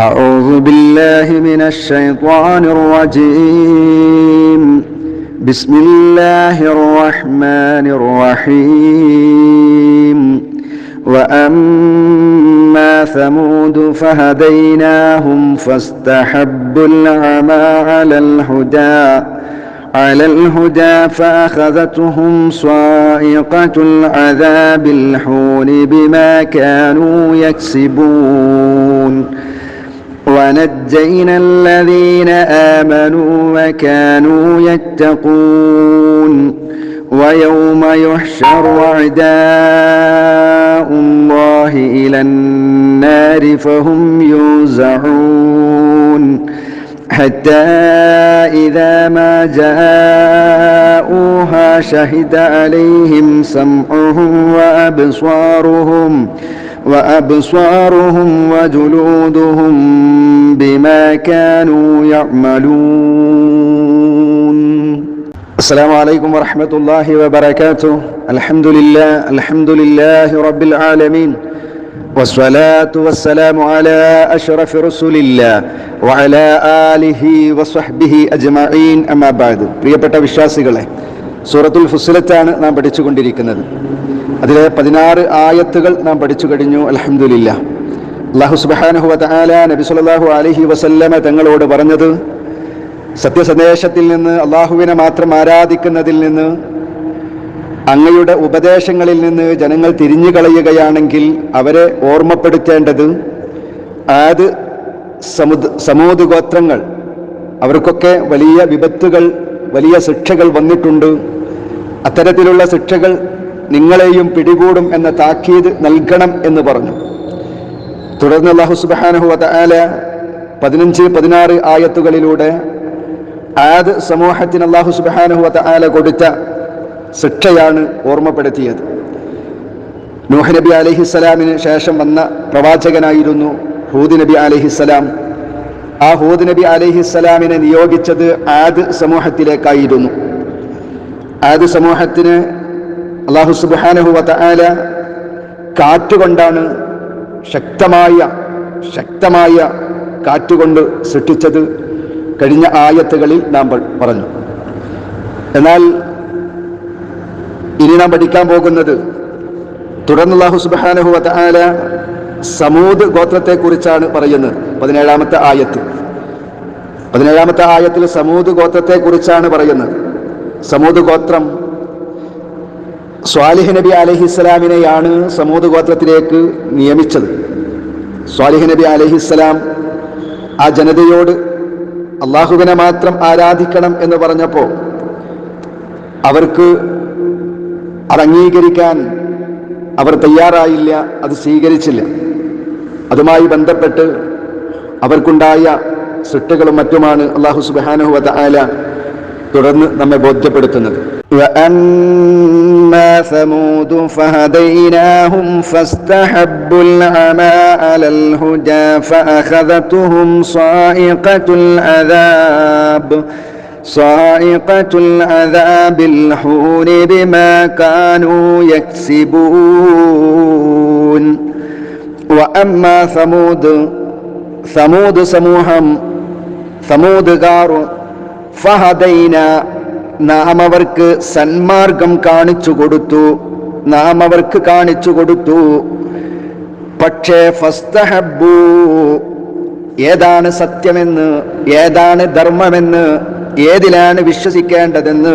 أعوذ بالله من الشيطان الرجيم. بسم الله الرحمن الرحيم. وأما ثمود فهديناهم فاستحبوا العمى على الهدى على الهدى فأخذتهم صاعقة العذاب الحون بما كانوا يكسبون. ونجينا الذين آمنوا وكانوا يتقون ويوم يحشر أعداء الله إلى النار فهم يوزعون حتى إذا ما جاءوها شهد عليهم سمعهم وأبصارهم وأبصارهم وجلودهم بما كانوا يعملون السلام عليكم ورحمة الله وبركاته الحمد لله الحمد لله رب العالمين والصلاة والسلام على أشرف رسول الله وعلى آله وصحبه أجمعين أما بعد പ്രിയപ്പെട്ട വിശ്വാസികളെ സൂറത്തുൽ ഫുസിലത്താണ് നാം പഠിച്ചുകൊണ്ടിരിക്കുന്നത് അതിലെ പതിനാറ് ആയത്തുകൾ നാം പഠിച്ചു കഴിഞ്ഞു അലഹമുല്ല അള്ളാഹു സുബാനഹു വാല നബി സല്ലല്ലാഹു അലഹി വസല്ലമ തങ്ങളോട് പറഞ്ഞത് സത്യസന്ദേശത്തിൽ നിന്ന് അള്ളാഹുവിനെ മാത്രം ആരാധിക്കുന്നതിൽ നിന്ന് അങ്ങയുടെ ഉപദേശങ്ങളിൽ നിന്ന് ജനങ്ങൾ തിരിഞ്ഞു കളയുകയാണെങ്കിൽ അവരെ ഓർമ്മപ്പെടുത്തേണ്ടത് ആത് സമുദ് സമൂത് ഗോത്രങ്ങൾ അവർക്കൊക്കെ വലിയ വിപത്തുകൾ വലിയ ശിക്ഷകൾ വന്നിട്ടുണ്ട്. അത്തരത്തിലുള്ള ശിക്ഷകൾ നിങ്ങളെയും പിടികൂടും എന്ന താക്കീത് നൽകണം എന്ന് പറഞ്ഞു. തുടർന്ന് അള്ളാഹു സുബാനഹു ആല പതിനഞ്ച് പതിനാറ് ആയത്തുകളിലൂടെ ആദ് സമൂഹത്തിന് അള്ളാഹു സുബാനഹു ആല കൊടുത്ത ശിക്ഷയാണ് ഓർമ്മപ്പെടുത്തിയത്. നൂഹ് നബി അലഹിസ്സലാമിന് ശേഷം വന്ന പ്രവാചകനായിരുന്നു ഹൂദ് നബി അലഹിസ്സലാം ആ ഹൂദ് നബി അലഹിസ്സലാമിനെ നിയോഗിച്ചത് ആദ് സമൂഹത്തിലേക്കായിരുന്നു. ആദ് സമൂഹത്തിന് അള്ളാഹു സുബാനഹുവത്ത ആല കാറ്റുകൊണ്ടാണ് ശക്തമായ ശക്തമായ കാറ്റുകൊണ്ട് സൃഷ്ടിച്ചത്. കഴിഞ്ഞ ആയത്തുകളിൽ നാം പറഞ്ഞു. എന്നാൽ ഇനി നാം പഠിക്കാൻ പോകുന്നത് തുടർന്ന് അള്ളാഹു സുബാനഹുവത്ത ആല സമൂത് ഗോത്രത്തെക്കുറിച്ചാണ് പറയുന്നത്. പതിനേഴാമത്തെ ആയത്ത്. പതിനേഴാമത്തെ ആയത്തിൽ സമൂത് ഗോത്രത്തെക്കുറിച്ചാണ് പറയുന്നത്. സമൂത് ഗോത്രം സ്വാലിഹ് നബി അലഹിസ്സലാമിനെയാണ് സമൂത് ഗോത്രത്തിലേക്ക് നിയമിച്ചത്. സ്വാലിഹ് നബി അലഹിസ്സലാം ആ ജനതയോട് അള്ളാഹുവിനെ മാത്രം ആരാധിക്കണം എന്ന് പറഞ്ഞപ്പോൾ അവർക്ക് അത് അംഗീകരിക്കാൻ അവർ തയ്യാറായില്ല അത് സ്വീകരിച്ചില്ല. അതുമായി ബന്ധപ്പെട്ട് അവർക്കുണ്ടായ സൃഷ്ടികളും മറ്റുമാണ് അള്ളാഹു സുബാനഹു ആല തുടർന്ന് നമ്മെ ബോധ്യപ്പെടുത്തുന്നത്. وأما ثمود فهديناهم فاستحبوا العمى على الهدى فأخذتهم صائقة العذاب صائقة العذاب الحون بما كانوا يكسبون. وأما ثمود ثمود سموهم ثمود غار فهدينا നാം അവർക്ക് സന്മാർഗം കാണിച്ചു കൊടുത്തു. നാം അവർക്ക് കാണിച്ചു കൊടുത്തു. പക്ഷേ ഫസ്തഹബു ഏതാണ് സത്യമെന്ന് ഏതാണ് ധർമ്മമെന്ന് ഏതിലാണ് വിശ്വസിക്കേണ്ടതെന്ന്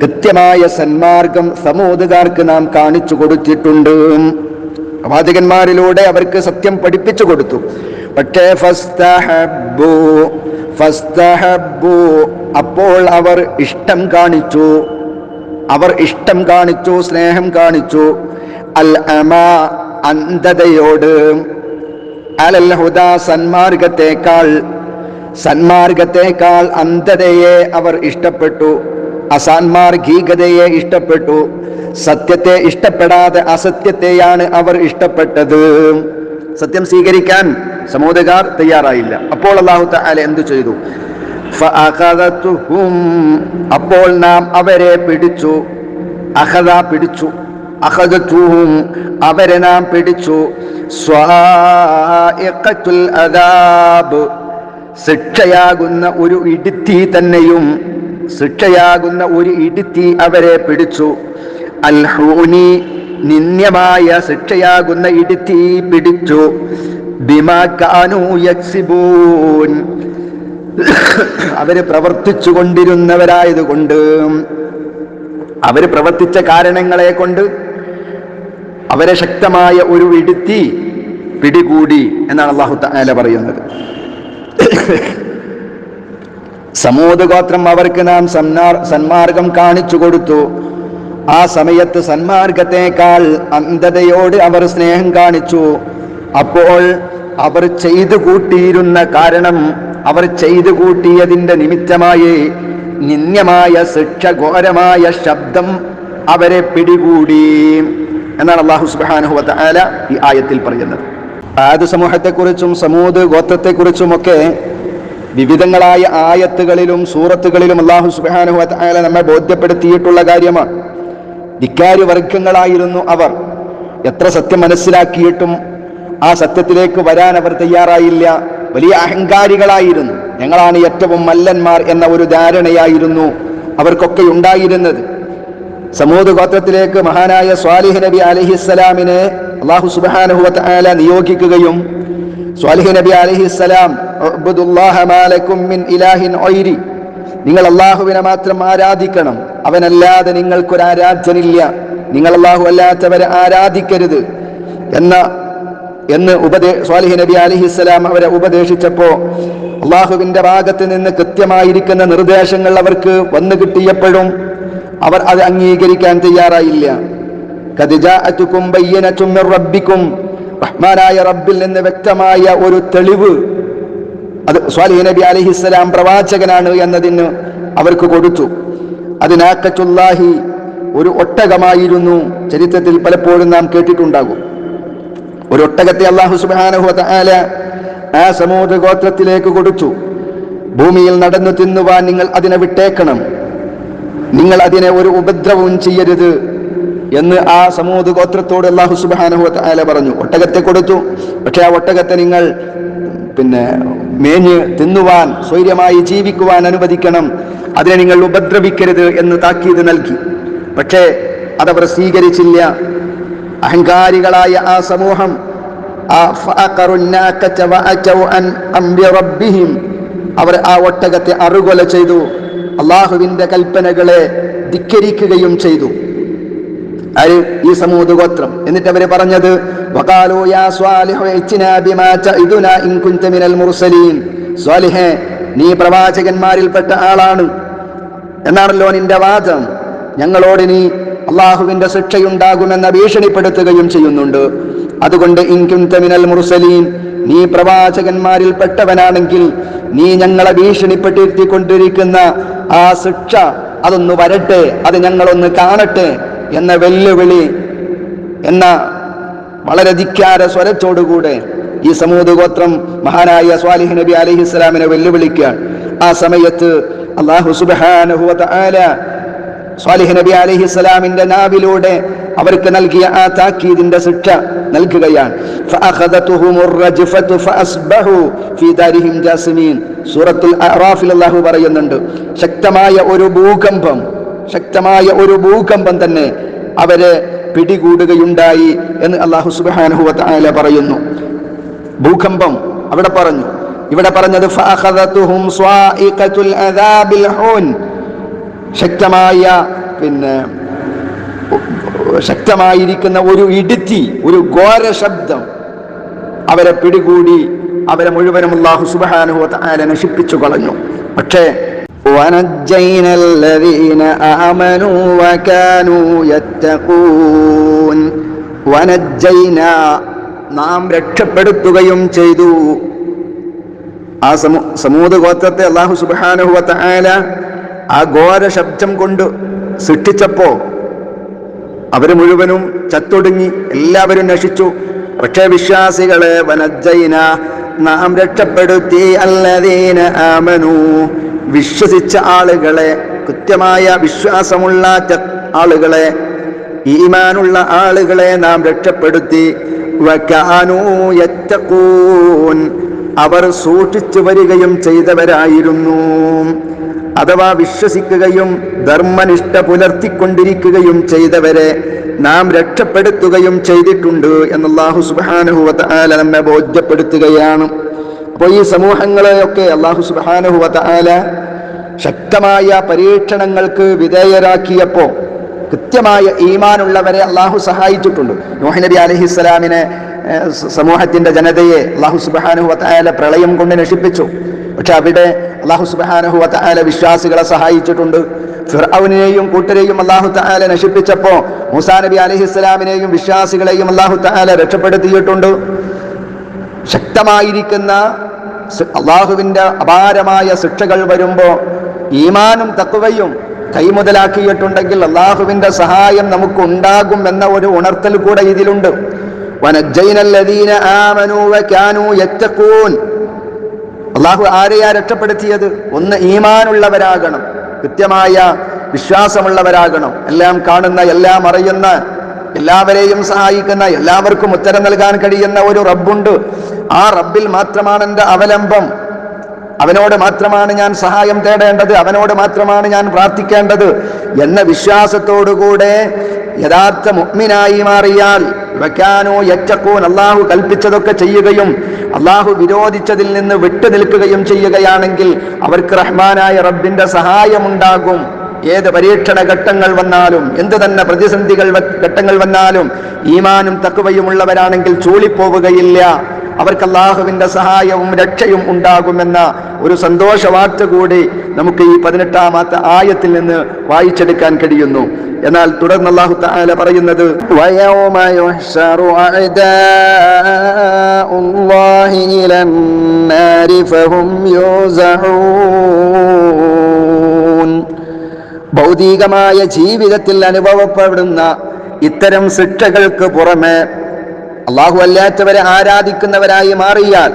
കൃത്യമായ സന്മാർഗം സമൂഹകാർക്ക് നാം കാണിച്ചു കൊടുത്തിട്ടുണ്ട്. പ്രവാചകന്മാരിലൂടെ അവർക്ക് സത്യം പഠിപ്പിച്ചു കൊടുത്തു. പക്ഷേ ഫസ്തഹബു അപ്പോൾ അവർ ഇഷ്ടം കാണിച്ചു. അവർ ഇഷ്ടം കാണിച്ചു സ്നേഹം കാണിച്ചു. അൽ അമ അന്ധതയോട്. അലൽ ഹുദ സന്മാർഗത്തേക്കാൾ സന്മാർഗത്തേക്കാൾ അന്ധതയെ അവർ ഇഷ്ടപ്പെട്ടു. അസാൻമാർഗീകതയെ ഇഷ്ടപ്പെട്ടു. സത്യത്തെ ഇഷ്ടപ്പെടാതെ അസത്യത്തെയാണ് അവർ ഇഷ്ടപ്പെട്ടത്. സത്യം സ്വീകരിക്കാൻ സമൂഹകാർ തയ്യാറായില്ല. അപ്പോൾ അള്ളാഹു താല എന്തു ചെയ്തു? അപ്പോൾ നാം അവരെ പിടിച്ചു. അഹദ പിടിച്ചു. അഹദത്തുഹും അവരെ നാം പിടിച്ചു. സ്വാഇഖത്തുൽ അദാബ്. ശിക്ഷയാകുന്ന ഒരു ഇടുത്തി തന്നെയും ശിക്ഷയാകുന്ന ഒരു ഇടുത്തി അവരെ പിടിച്ചു. അൽഹൂനി നിന്ദ്യമായ ശിക്ഷയാകുന്ന ഇടുത്തി പിടിച്ചു. അവർ പ്രവർത്തിച്ചു കൊണ്ടിരുന്നവരായതുകൊണ്ട് അവർ പ്രവർത്തിച്ച കാരണങ്ങളെ കൊണ്ട് അവരെ ശക്തമായ ഒരു ഇടുത്തി പിടികൂടി എന്നാണ് അള്ളാഹു താല പറയുന്നത്. സമൂത് ഗോത്രം അവർക്ക് നാം സന്മാർ സന്മാർഗം കാണിച്ചു കൊടുത്തു. ആ സമയത്ത് സന്മാർഗത്തെക്കാൾ അന്ധതയോട് അവർ സ്നേഹം കാണിച്ചു. അപ്പോൾ അവർ ചെയ്തു കൂട്ടിയിരുന്ന കാരണം അവർ ചെയ്തു കൂട്ടിയതിന്റെ നിമിത്തമായി നിന്ദ്യമായ ശിക്ഷ ഘോരമായ ശബ്ദം അവരെ പിടികൂടി എന്നാണ് അള്ളാഹു സുബാനുഹു ആല ഈ ആയത്തിൽ പറയുന്നത്. ആദ് സമൂഹത്തെക്കുറിച്ചും സമൂത് ഗോത്രത്തെക്കുറിച്ചുമൊക്കെ വിവിധങ്ങളായ ആയത്തുകളിലും സൂറത്തുകളിലും അള്ളാഹു സുബാനുഹു ആല നമ്മെ ബോധ്യപ്പെടുത്തിയിട്ടുള്ള കാര്യമാണ്. ധിക്കാരി വർഗങ്ങളായിരുന്നു അവർ. എത്ര സത്യം മനസ്സിലാക്കിയിട്ടും ആ സത്യത്തിലേക്ക് വരാൻ അവർ തയ്യാറായില്ല. വലിയ അഹങ്കാരികളായിരുന്നു. ഞങ്ങളാണ് ഏറ്റവും മല്ലന്മാർ എന്ന ഒരു ധാരണയായിരുന്നു അവർക്കൊക്കെ ഉണ്ടായിരുന്നത്. സമൂഹ ഗോത്രത്തിലേക്ക് മഹാനായ സ്വാലിഹ് നബി അലഹിസ്സലാമിനെ അള്ളാഹു സുബാനുഹുവത്ത് ആല നിയോഗിക്കുകയും സ്വാലിഹ് നബി അലഹിസ്സലാം നിങ്ങൾ അള്ളാഹുവിനെ മാത്രം ആരാധിക്കണം. അവനല്ലാതെ നിങ്ങൾക്കൊരു ആരാധ്യനില്ല നിങ്ങൾ അള്ളാഹു അല്ലാത്തവരെ ആരാധിക്കരുത്. എന്ന എന്ന് ഉപദേ സ്വാലിഹി നബി അലിഹിസ്സലാം അവരെ ഉപദേശിച്ചപ്പോ അള്ളാഹുവിന്റെ ഭാഗത്ത് നിന്ന് കൃത്യമായിരിക്കുന്ന നിർദ്ദേശങ്ങൾ അവർക്ക് വന്നു കിട്ടിയപ്പോഴും അവർ അത് അംഗീകരിക്കാൻ തയ്യാറായില്ല. കദിജാഅത്തുക്കും ബയ്യനത്തും മിർ റബ്ബിക്കും റഹ്മാനായ റബ്ബിൽ നിന്ന് വ്യക്തമായ ഒരു തെളിവ് അത് സ്വാലിഹി നബി അലിഹിസ്സലാം പ്രവാചകനാണ് എന്നതിന് അവർക്ക് കൊടുത്തു. അതിനാക്കച്ചുല്ലാഹി ഒരു ഒട്ടകമായിരുന്നു ചരിത്രത്തിൽ പലപ്പോഴും നാം കേട്ടിട്ടുണ്ടാകും. ഒരു ഒട്ടകത്തെ അള്ളാഹു സുബാനഹു ആല ആ സമൂഹ ഗോത്രത്തിലേക്ക് കൊടുത്തു. ഭൂമിയിൽ നടന്നു തിന്നുവാൻ നിങ്ങൾ അതിനെ വിട്ടേക്കണം. നിങ്ങൾ അതിനെ ഒരു ഉപദ്രവവും ചെയ്യരുത് എന്ന് ആ സമൂഹ ഗോത്രത്തോട് അള്ളാഹു സുബാനഹു ആല പറഞ്ഞു. ഒട്ടകത്തെ കൊടുത്തു. പക്ഷെ ആ ഒട്ടകത്തെ നിങ്ങൾ പിന്നെ മേഞ്ഞ് തിന്നുവാൻ സ്വൈര്യമായി ജീവിക്കുവാൻ അനുവദിക്കണം. അതിനെ നിങ്ങൾ ഉപദ്രവിക്കരുത് എന്ന് താക്കീത് നൽകി. പക്ഷേ അതവർ സ്വീകരിച്ചില്ല. അഹങ്കാരികളായ ആ സമൂഹം അവർ ആ ഒട്ടകത്തെ അറുകൊല ചെയ്തു അള്ളാഹുവിന്റെ കൽപ്പനകളെ ധിക്കരിക്കുകയും ചെയ്തു. ആര്? ഈ സമൂഹ ഗോത്രം എന്നിട്ട് അവർ പറഞ്ഞത് നീ പ്രവാചകന്മാരിൽപ്പെട്ട ആളാണ്. എന്നാണല്ലോ നിന്റെ വാദം? ഞങ്ങളോട് നീ അള്ളാഹുവിന്റെ ശിക്ഷയുണ്ടാകുമെന്ന ഭീഷണിപ്പെടുത്തുകയും ചെയ്യുന്നുണ്ട്. അതുകൊണ്ട് ഇൻകുൻത മിനൽ മുർസലീൻ നീ പ്രവാചകന്മാരിൽ പെട്ടവനാണെങ്കിൽ നീ ഞങ്ങളെ ഭീഷണിപ്പെട്ടിരുത്തിക്കൊണ്ടിരിക്കുന്ന ആ ശിക്ഷ അതൊന്ന് വരട്ടെ അത് ഞങ്ങളൊന്ന് കാണട്ടെ എന്ന വെല്ലുവിളി എന്ന വളരെ ധിക്കാര സ്വരത്തോടുകൂടെ ഈ സമൂഹ ഗോത്രം മഹാനായ സ്വാലിഹ് നബി അലഹി ഇസ്ലാമിനെ വെല്ലുവിളിക്കുകയാണ്. ആ സമയത്ത് അള്ളാഹു സുബാനുഹുല സ്വാലിഹ് നബി അലഹി സ്വലാമിന്റെ നാവിലൂടെ അവർക്ക് നൽകിയ ആ താക്കീദിന്റെ ശിക്ഷ നൽകുകയാണ്. സൂറത്തുൽ അള്ളാഹു പറയുന്നുണ്ട് ശക്തമായ ഒരു ഭൂകമ്പം ശക്തമായ ഒരു ഭൂകമ്പം തന്നെ അവരെ പിടികൂടുകയുണ്ടായി എന്ന് അള്ളാഹു സുബാനുഹുവത്ത് വല പറയുന്നു. ഭൂകമ്പം അവിടെ പറഞ്ഞു. ഇവിടെ പറഞ്ഞത് ശക്തമായ പിന്നെ ശക്തമായിരിക്കുന്ന ഒരു ഇടുത്തി ഒരു ഘോര ശബ്ദം അവരെ പിടികൂടി അവരെ മുഴുവനും അള്ളാഹു സുബാനുഹോ നശിപ്പിച്ചു കളഞ്ഞു. പക്ഷേ നാം രക്ഷപ്പെടുത്തുകയും ചെയ്തു. ആ സമൂഹ ഗോത്രത്തെ അള്ളാഹു സുബാനുഹുവ ആ ഘോര ശബ്ദം കൊണ്ട് സൃഷ്ടിച്ചപ്പോ അവർ മുഴുവനും ചത്തൊടുങ്ങി എല്ലാവരും നശിച്ചു. പക്ഷേ വിശ്വാസികളെ വനജൈന നാം രക്ഷപ്പെടുത്തി അല്ലതീന ആമനു. വിശ്വസിച്ച ആളുകളെ കൃത്യമായ വിശ്വാസമുള്ള ആളുകളെ ഈമാനുള്ള ആളുകളെ നാം രക്ഷപ്പെടുത്തി. അവർ സൂക്ഷിച്ചു വരികയും ചെയ്തവരായിരുന്നു. അഥവാ വിശ്വസിക്കുകയും ധർമ്മനിഷ്ഠ പുലർത്തിക്കൊണ്ടിരിക്കുകയും ചെയ്തവരെ നാം രക്ഷപ്പെടുത്തുകയും ചെയ്തിട്ടുണ്ട് എന്നല്ലാഹു സുബാനുഹുവത്ത ആല നമ്മെ ബോധ്യപ്പെടുത്തുകയാണ്. അപ്പോൾ ഈ സമൂഹങ്ങളെയൊക്കെ അള്ളാഹു സുബാനുഹുവത്ത ആല ശക്തമായ പരീക്ഷണങ്ങൾക്ക് വിധേയരാക്കിയപ്പോൾ കൃത്യമായ ഈമാനുള്ളവരെ അള്ളാഹു സഹായിച്ചിട്ടുണ്ട്. നോഹ് നബി അലഹിസ്സലാമിനെ സമൂഹത്തിന്റെ ജനതയെ അള്ളാഹു സുബാനുഹു വത്തായാല പ്രളയം കൊണ്ട് നശിപ്പിച്ചു. പക്ഷെ അവിടെ അള്ളാഹു സുബാനഹു വാല വിശ്വാസികളെ സഹായിച്ചിട്ടുണ്ട്. ഫിർഔനെയും കൂട്ടരെയും അള്ളാഹു താല നശിപ്പിച്ചപ്പോ മൂസാ നബി അലഹിസ്സലാമിനെയും വിശ്വാസികളെയും അള്ളാഹു താല രക്ഷപ്പെടുത്തിയിട്ടുണ്ട്. ശക്തമായിരിക്കുന്ന അള്ളാഹുവിന്റെ അപാരമായ ശിക്ഷകൾ വരുമ്പോ ഈമാനും തക്കുവയും കൈമുതലാക്കിയിട്ടുണ്ടെങ്കിൽ അള്ളാഹുവിന്റെ സഹായം നമുക്ക് ഉണ്ടാകും എന്ന ഒരു ഉണർത്തൽ കൂടെ ഇതിലുണ്ട്. വനജ്ജൈനല്ലദീന ആമനൂ യത്തഖൂൻ. അള്ളാഹു ആരെയാ രക്ഷപ്പെടുത്തിയത്? ഒന്ന് ഈമാനുള്ളവരാകണം കൃത്യമായ വിശ്വാസമുള്ളവരാകണം. എല്ലാം കാണുന്ന എല്ലാം അറിയുന്ന എല്ലാവരെയും സഹായിക്കുന്ന എല്ലാവർക്കും ഉത്തരം നൽകാൻ കഴിയുന്ന ഒരു റബ്ബുണ്ട്. ആ റബ്ബിൽ മാത്രമാണ് എന്റെ അവലംബം. അവനോട് മാത്രമാണ് ഞാൻ സഹായം തേടേണ്ടത് അവനോട് മാത്രമാണ് ഞാൻ പ്രാർത്ഥിക്കേണ്ടത് എന്ന വിശ്വാസത്തോടുകൂടെ യഥാർത്ഥ മുഗ്മിനായി മാറിയാൽ വയ്ക്കാനോ യറ്റക്കൂൻ അള്ളാഹു കൽപ്പിച്ചതൊക്കെ ചെയ്യുകയും അള്ളാഹു വിരോധിച്ചതിൽ നിന്ന് വിട്ടുനിൽക്കുകയും ചെയ്യുകയാണെങ്കിൽ അവർക്ക് റഹ്മാനായ റബ്ബിന്റെ സഹായമുണ്ടാകും. ഏത് പരീക്ഷണ ഘട്ടങ്ങൾ വന്നാലും എന്ത് തന്നെ പ്രതിസന്ധികൾ ഘട്ടങ്ങൾ വന്നാലും ഈമാനും തക്കുവയുമുള്ളവരാണെങ്കിൽ ചൂളിപ്പോവുകയില്ല. അവർക്ക് അള്ളാഹുവിന്റെ സഹായവും രക്ഷയും ഉണ്ടാകുമെന്ന ഒരു സന്തോഷവാർത്ത കൂടി നമുക്ക് ഈ പതിനെട്ടാമത്തെ ആയത്തിൽ നിന്ന് വായിച്ചെടുക്കാൻ കഴിയുന്നു. എന്നാൽ തുടർന്ന് അള്ളാഹു താല പറയുന്നത് ഭൗതികമായ ജീവിതത്തിൽ അനുഭവപ്പെടുന്ന ഇത്തരം ശിക്ഷകൾക്ക് പുറമെ അള്ളാഹു അല്ലാത്തവരെ ആരാധിക്കുന്നവരായി മാറിയാൽ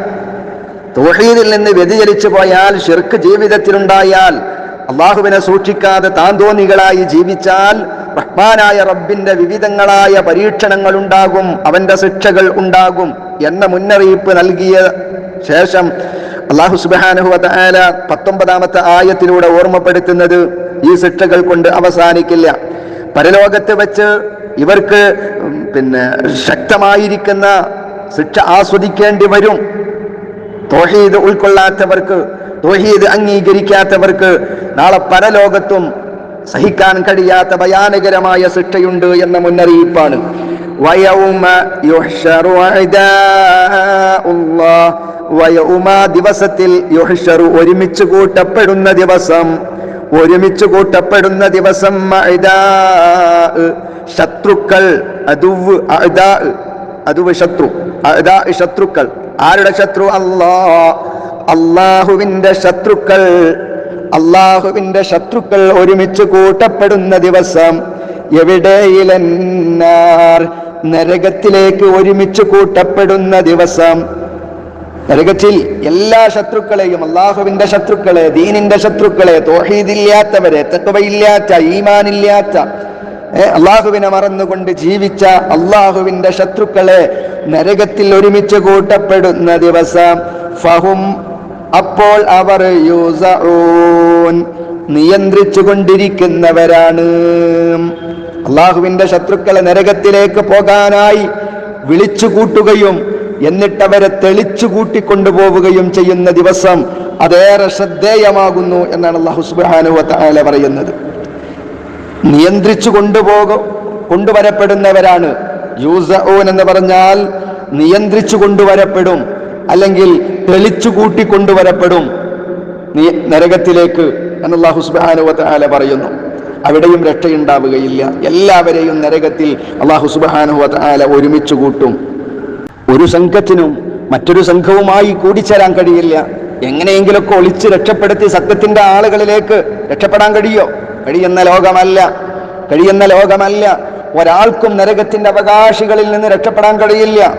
തൗഹീദിൽ നിന്ന് വ്യതിചലിച്ചു പോയാൽ ഷിർക്ക് ജീവിതത്തിലുണ്ടായാൽ അള്ളാഹുവിനെ സൂക്ഷിക്കാതെ താന്തോന്നികളായി ജീവിച്ചാൽ റഹ്മാനായ റബ്ബിന്റെ വിവിധങ്ങളായ പരീക്ഷണങ്ങൾ ഉണ്ടാകും അവന്റെ ശിക്ഷകൾ ഉണ്ടാകും എന്ന മുന്നറിയിപ്പ് നൽകിയ ശേഷം അള്ളാഹു സുബാനുഹു ആല പത്തൊമ്പതാമത്തെ ആയത്തിലൂടെ ഓർമ്മപ്പെടുത്തുന്നത് ഈ ശിക്ഷകൾ കൊണ്ട് അവസാനിക്കില്ല. പരലോകത്ത് വെച്ച് ഇവർക്ക് പിന്നെ ശക്തമായിരിക്കുന്ന ശിക്ഷ ആസ്വദിക്കേണ്ടി വരും. തോഹീദ് ഉൾക്കൊള്ളാത്തവർക്ക് തോഹീദ് അംഗീകരിക്കാത്തവർക്ക് നാളെ പരലോകത്തും സഹിക്കാൻ കഴിയാത്ത ഭയാനകരമായ ശിക്ഷയുണ്ട് എന്ന മുന്നറിയിപ്പാണ് ദിവസത്തിൽ ഒരുമിച്ച് കൂട്ടപ്പെടുന്ന ദിവസം ഒരുമിച്ച് കൂട്ടപ്പെടുന്ന ദിവസം. ശത്രുക്കൾ അതുവ്. അതുവ് ശത്രു ശത്രുക്കൾ ആരുടെ ശത്രു? അല്ലാ. അള്ളാഹുവിന്റെ ശത്രുക്കൾ. അള്ളാഹുവിന്റെ ശത്രുക്കൾ ഒരുമിച്ച് കൂട്ടപ്പെടുന്ന ദിവസം എവിടെയിലെന്നാർ നരകത്തിലേക്ക് ഒരുമിച്ച് കൂട്ടപ്പെടുന്ന ദിവസം. നരകത്തിൽ എല്ലാ ശത്രുക്കളെയും അള്ളാഹുവിന്റെ ശത്രുക്കളെ ദീനിന്റെ ശത്രുക്കളെ തോഹീദില്ലാത്തവരെ തെക്കവയില്ലാത്ത ഈമാനില്ലാത്ത അള്ളാഹുവിനെ മറന്നുകൊണ്ട് ജീവിച്ച അള്ളാഹുവിന്റെ ശത്രുക്കളെ നരകത്തിൽ ഒരുമിച്ച് കൂട്ടപ്പെടുന്ന ദിവസം ഫഹും അപ്പോൾ അവർ യൂസഊൻ നിയന്ത്രിച്ചു കൊണ്ടിരിക്കുന്നവരാണ്. അള്ളാഹുവിന്റെ ശത്രുക്കളെ നരകത്തിലേക്ക് പോകാനായി വിളിച്ചു കൂട്ടുകയും എന്നിട്ടവരെ തെളിച്ചു കൂട്ടിക്കൊണ്ടുപോവുകയും ചെയ്യുന്ന ദിവസം അതേറെ ശ്രദ്ധേയമാകുന്നു എന്നാണ് അള്ളാഹു സുബ്ഹാനഹു വതആല പറയുന്നത്. നിയന്ത്രിച്ചു കൊണ്ടുപോകും കൊണ്ടുവരപ്പെടുന്നവരാണ് യൂസഊൻ എന്ന് പറഞ്ഞാൽ നിയന്ത്രിച്ചു കൊണ്ടുവരപ്പെടും അല്ലെങ്കിൽ തെളിച്ചു കൂട്ടി കൊണ്ടുവരപ്പെടും നീ നരകത്തിലേക്ക് എന്നുള്ള സുബ്ഹാനഹു വതആല പറയുന്നു. അവിടെയും രക്ഷയുണ്ടാവുകയില്ല. എല്ലാവരെയും നരകത്തിൽ അള്ളാഹു സുബ്ഹാനഹു വതആല ഒരുമിച്ച് കൂട്ടും. ഒരു സംഘത്തിനും മറ്റൊരു സംഘവുമായി കൂടിച്ചേരാൻ കഴിയില്ല. എങ്ങനെയെങ്കിലൊക്കെ ഒളിച്ച് രക്ഷപ്പെടുത്തി സത്യത്തിന്റെ ആളുകളിലേക്ക് രക്ഷപ്പെടാൻ കഴിയോ? കഴിയുന്ന ലോകമല്ല. കഴിയുന്ന ലോകമല്ല. ഒരാൾക്കും നരകത്തിന്റെ അവകാശികളിൽ നിന്ന് രക്ഷപ്പെടാൻ കഴിയില്ല.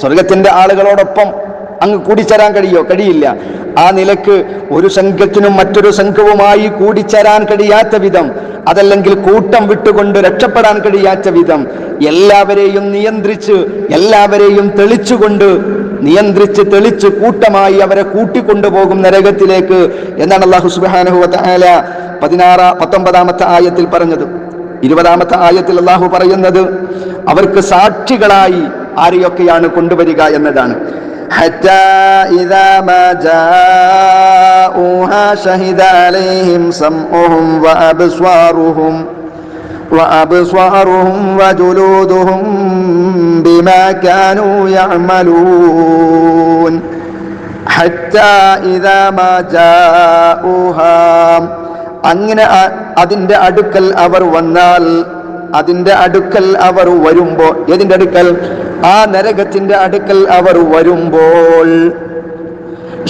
സ്വർഗത്തിന്റെ ആളുകളോടൊപ്പം അങ്ങ് കൂടിച്ചേരാൻ കഴിയോ? കഴിയില്ല. ആ നിലയ്ക്ക് ഒരു സംഘത്തിനും മറ്റൊരു സംഘവുമായി കൂടിച്ചേരാൻ കഴിയാത്ത വിധം അതല്ലെങ്കിൽ കൂട്ടം വിട്ടുകൊണ്ട് രക്ഷപ്പെടാൻ കഴിയാത്ത വിധം എല്ലാവരെയും നിയന്ത്രിച്ച് എല്ലാവരെയും തെളിച്ചുകൊണ്ട് നിയന്ത്രിച്ച് തെളിച്ച് കൂട്ടമായി അവരെ കൂട്ടിക്കൊണ്ടുപോകും നരകത്തിലേക്ക് എന്നാണ് അള്ളാഹു സുബാനഹുല പതിനാറാം പത്തൊമ്പതാമത്തെ ആയത്തിൽ പറഞ്ഞത്. ഇരുപതാമത്തെ ആയത്തിൽ അള്ളാഹു പറയുന്നത് അവർക്ക് സാക്ഷികളായി ആരെയൊക്കെയാണ് കൊണ്ടുവരിക എന്നതാണ് حتى إذا ما جاءوها شهد عليهم سمعهم وأبصارهم وأبصارهم وجلودهم بما كانوا يعملون حتى إذا ما جاءوها അങ്ങനെ അതിന്റെ അടുക്കൽ അവർ വന്നാൽ അതിന്റെ അടുക്കൽ അവർ വരുമ്പോൾ ഏതിന്റെ അടുക്കൽ? ആ നരകത്തിന്റെ അടുക്കൽ അവർ വരുമ്പോൾ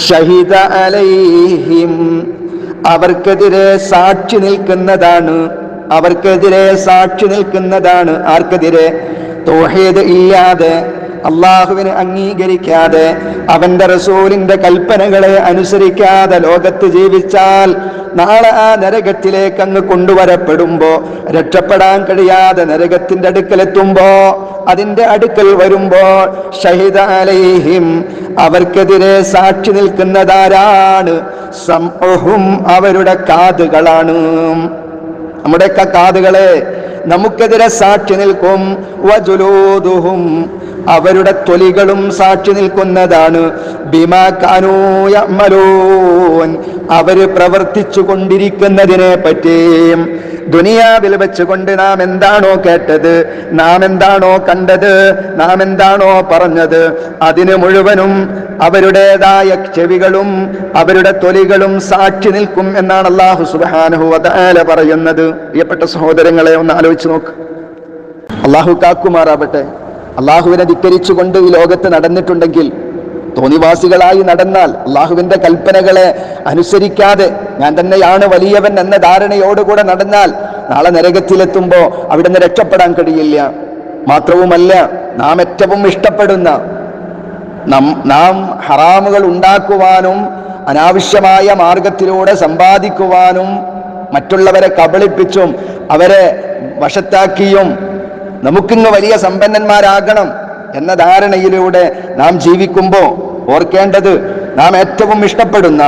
ഷഹിദ അലൈഹിം അവർക്കെതിരെ സാക്ഷി നിൽക്കുന്നതാണ് അവർക്കെതിരെ സാക്ഷി നിൽക്കുന്നതാണ് ആർക്കെതിരെ? തോഹേദ് ഇല്ലാതെ അള്ളാഹുവിനെ അംഗീകരിക്കാതെ അവന്റെ റസൂലിന്റെ കൽപ്പനകളെ അനുസരിക്കാതെ ലോകത്ത് ജീവിച്ചാൽ നാളെ ആ നരകത്തിലേക്ക് അങ്ങ് കൊണ്ടുവരപ്പെടുമ്പോ രക്ഷപ്പെടാൻ കഴിയാതെ നരകത്തിന്റെ അടുക്കലെത്തുമ്പോ അതിന്റെ അടുക്കൽ വരുമ്പോൾ ഷഹിദ അലൈഹിം അവർക്കെതിരെ സാക്ഷി നിൽക്കുന്നതാരാണ്? സംഹും അവരുടെ കാതുകളാണ്. നമ്മുടെയൊക്കെ കാതുകളെ നമുക്കെതിരെ സാക്ഷി നിൽക്കും. അവരുടെ തൊലികളും സാക്ഷി നിൽക്കുന്നതാണ്. ബിമാ കാനൂ യഅ്മലൂൻ. അവർ പ്രവർത്തിച്ചു കൊണ്ടിരിക്കുന്നതിനെ പറ്റിയും ദുനിയാവിൽ വെച്ചുകൊണ്ട് നാം എന്താണോ കേട്ടത് നാം എന്താണോ കണ്ടത് നാം എന്താണോ പറഞ്ഞത് അതിന് മുഴുവനും അവരുടേതായ ചെവികളും അവരുടെ തൊലികളും സാക്ഷി നിൽക്കും എന്നാണ് അള്ളാഹു സുബാനഹു വതആല പറയുന്നത്. പ്രിയപ്പെട്ട സഹോദരങ്ങളെ ഒന്ന് ആലോചിച്ച് നോക്ക്. അള്ളാഹു കാക്കുമാറാവട്ടെ അള്ളാഹുവിനെ ധിക്കരിച്ചുകൊണ്ട് ഈ ലോകത്ത് നടന്നിട്ടുണ്ടെങ്കിൽ തോന്നിവാസികളായി നടന്നാൽ അള്ളാഹുവിന്റെ കൽപ്പനകളെ അനുസരിക്കാതെ ഞാൻ തന്നെയാണ് വലിയവൻ എന്ന ധാരണയോടുകൂടെ നടന്നാൽ നാളെ നരകത്തിലെത്തുമ്പോ അവിടെ നിന്ന് രക്ഷപ്പെടാൻ കഴിയില്ല. മാത്രവുമല്ല നാം ഏറ്റവും ഇഷ്ടപ്പെടുന്ന നാം ഹറാമുകൾ ഉണ്ടാക്കുവാനും അനാവശ്യമായ മാർഗത്തിലൂടെ സമ്പാദിക്കുവാനും മറ്റുള്ളവരെ കബളിപ്പിച്ചും അവരെ വശത്താക്കിയും നമുക്കിങ്ങ് വലിയ സമ്പന്നന്മാരാകണം എന്ന ധാരണയിലൂടെ നാം ജീവിക്കുമ്പോൾ ഓർക്കേണ്ടത് നാം ഏറ്റവും ഇഷ്ടപ്പെടുന്ന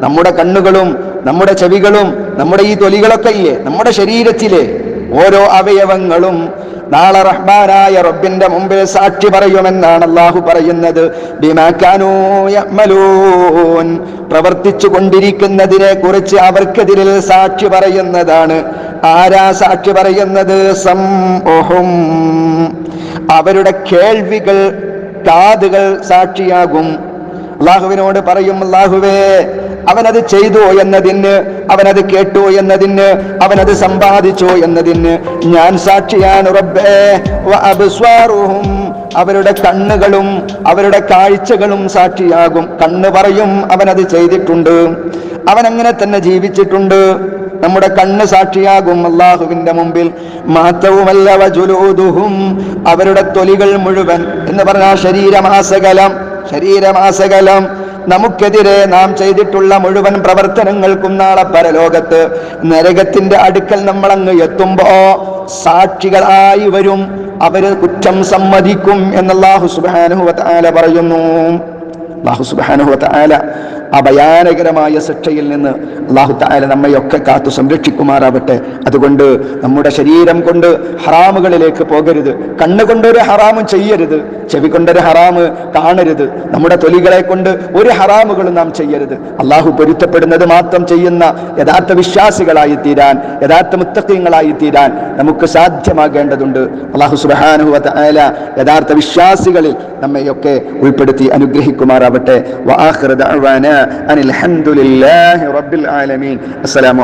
നമ്മുടെ കണ്ണുകളും നമ്മുടെ ചെവികളും നമ്മുടെ ഈ തൊലികളൊക്കെ ഇല്ലേ നമ്മുടെ ശരീരത്തിലെ ഓരോ അവയവങ്ങളും നാളെ റഹ്മാനായ റബ്ബിന്റെ മുമ്പിൽ സാക്ഷി പറയുമെന്നാണ് അള്ളാഹു പറയുന്നത്. പ്രവർത്തിച്ചു കൊണ്ടിരിക്കുന്നതിനെ കുറിച്ച് അവർക്കെതിരിൽ സാക്ഷി പറയുന്നതാണ്. ആരാ സാക്ഷി പറയുന്നത്? സംഹും അവരുടെ കേൾവികൾ കാതുകൾ സാക്ഷിയാകും. അള്ളാഹുവിനോട് പറയും അള്ളാഹുവേ അവനത് ചെയ്തു എന്നതിന് അവനത് കേട്ടു എന്നതിന് അവനത് സമ്പാദിച്ചു എന്നതിന് ഞാൻ സാക്ഷിയാണ് റബ്ബേ. അവരുടെ കണ്ണുകളും അവരുടെ കാഴ്ചകളും സാക്ഷിയാകും. കണ്ണ് പറയും അവനത് ചെയ്തിട്ടുണ്ട്. അവൻ അങ്ങനെ തന്നെ ജീവിച്ചിട്ടുണ്ട്. നമ്മുടെ കണ്ണ് സാക്ഷിയാകും അള്ളാഹുവിന്റെ മുമ്പിൽ. മാത്രവുമല്ല അവരുടെ തൊലികൾ മുഴുവൻ. എന്ന് പറഞ്ഞാൽ ശരീരമാസകലം. ശരീരമാസകലം. നമുക്കെതിരെ നാം ചെയ്തിട്ടുള്ള മുഴുവൻ പ്രവർത്തനങ്ങൾക്കും നാളെ പരലോകത്ത് നരകത്തിന്റെ അടുക്കൽ നമ്മൾ അങ്ങ് എത്തുമ്പോ സാക്ഷികളായി വരും. അവർ കുറ്റം സമ്മതിക്കും എന്നല്ലാഹു സുബാനുഹു വതആല പറയുന്നു. അള്ളാഹു സുബാനുഹു വതആല ആ ഭയാനകരമായ ശിക്ഷയിൽ നിന്ന് അള്ളാഹു താല നമ്മയൊക്കെ കാത്തു സംരക്ഷിക്കുമാറാവട്ടെ. അതുകൊണ്ട് നമ്മുടെ ശരീരം കൊണ്ട് ഹറാമുകളിലേക്ക് പോകരുത്. കണ്ണുകൊണ്ടൊരു ഹറാമും ചെയ്യരുത്. ചെവി കൊണ്ടൊരു ഹറാമ് കാണരുത്. നമ്മുടെ തൊലികളെ കൊണ്ട് ഒരു ഹറാമുകളും നാം ചെയ്യരുത്. അള്ളാഹു പൊരുത്തപ്പെടുന്നത് മാത്രം ചെയ്യുന്ന യഥാർത്ഥ വിശ്വാസികളായി തീരാൻ യഥാർത്ഥ മുത്തക്കങ്ങളായി തീരാൻ നമുക്ക് സാധ്യമാകേണ്ടതുണ്ട്. അള്ളാഹു സുബാനുഹുല യഥാർത്ഥ വിശ്വാസികളിൽ നമ്മയൊക്കെ ഉൾപ്പെടുത്തി അനുഗ്രഹിക്കുമാറാവട്ടെ. وآخر دعوانا أن الحمد لله رب العالمين السلام